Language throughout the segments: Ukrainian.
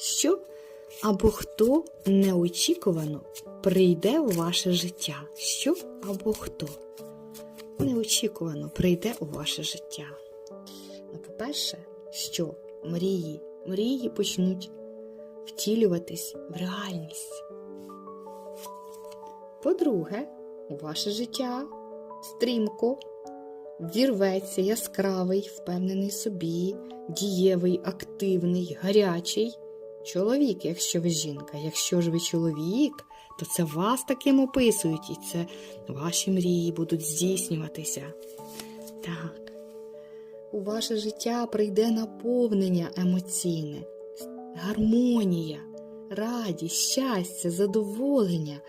що або хто неочікувано прийде у ваше життя. Що або хто неочікувано прийде у ваше життя. Ну, по-перше, що мрії, мрії почнуть втілюватись в реальність. По-друге, у ваше життя стрімко вірветься яскравий, впевнений собі, дієвий, активний, гарячий чоловік, якщо ви жінка. Якщо ж ви чоловік, то це вас таким описують, і це ваші мрії будуть здійснюватися. Так, у ваше життя прийде наповнення емоційне, гармонія, радість, щастя, задоволення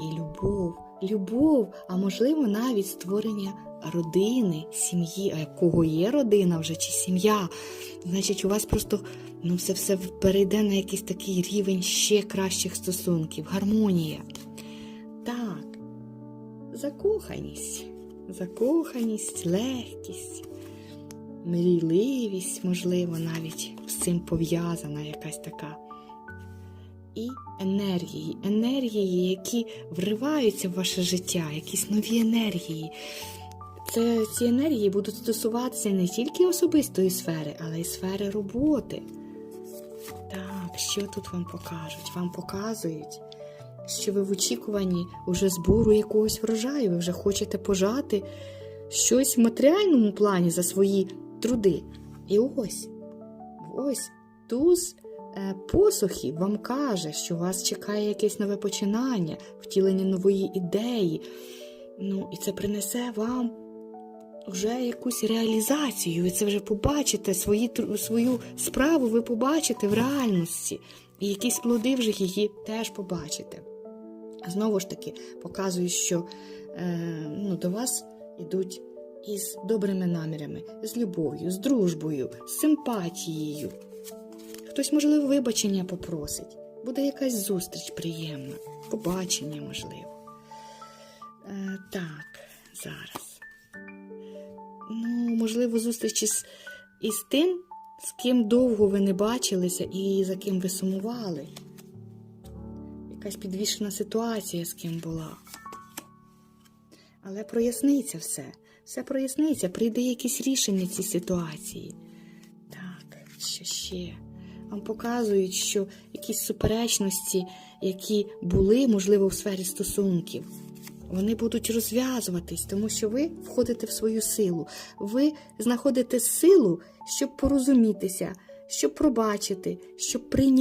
і любов. Любов, а можливо, навіть створення родини, сім'ї, а якого є родина вже чи сім'я. Значить, у вас просто ну, все все перейде на якийсь такий рівень ще кращих стосунків, гармонія. Так, закоханість, закоханість, легкість, мрійливість, можливо, навіть з цим пов'язана якась така. І енергії, енергії, які вриваються в ваше життя, якісь нові енергії. Це ці енергії будуть стосуватися не тільки особистої сфери, але й сфери роботи. Так, що тут вам покажуть? Вам показують, що ви в очікуванні уже збору якогось врожаю, ви вже хочете пожати щось в матеріальному плані за свої труди. І ось, ось туз посухів вам каже, що вас чекає якесь нове починання, втілення нової ідеї. Ну, і це принесе вам вже якусь реалізацію. Ви це вже побачите, свої, свою справу ви побачите в реальності. І якісь плоди вже її теж побачите. Знову ж таки, показую, що е, ну, до вас йдуть із добрими намірами, з любов'ю, з дружбою, з симпатією. Хтось, можливо, вибачення попросить. Буде якась зустріч приємна, побачення, можливо. Е, так, зараз. Ну, можливо, зустріч із, із тим, з ким довго ви не бачилися і за ким ви сумували. Якась підвішена ситуація з ким була. Але проясниться все. Все проясниться, прийде якесь рішення цій ситуації. Так, що ще? Вам показують, що якісь суперечності, які були, можливо, в сфері стосунків, вони будуть розв'язуватись, тому що ви входите в свою силу. Ви знаходите силу, щоб порозумітися, щоб пробачити, щоб прийняти.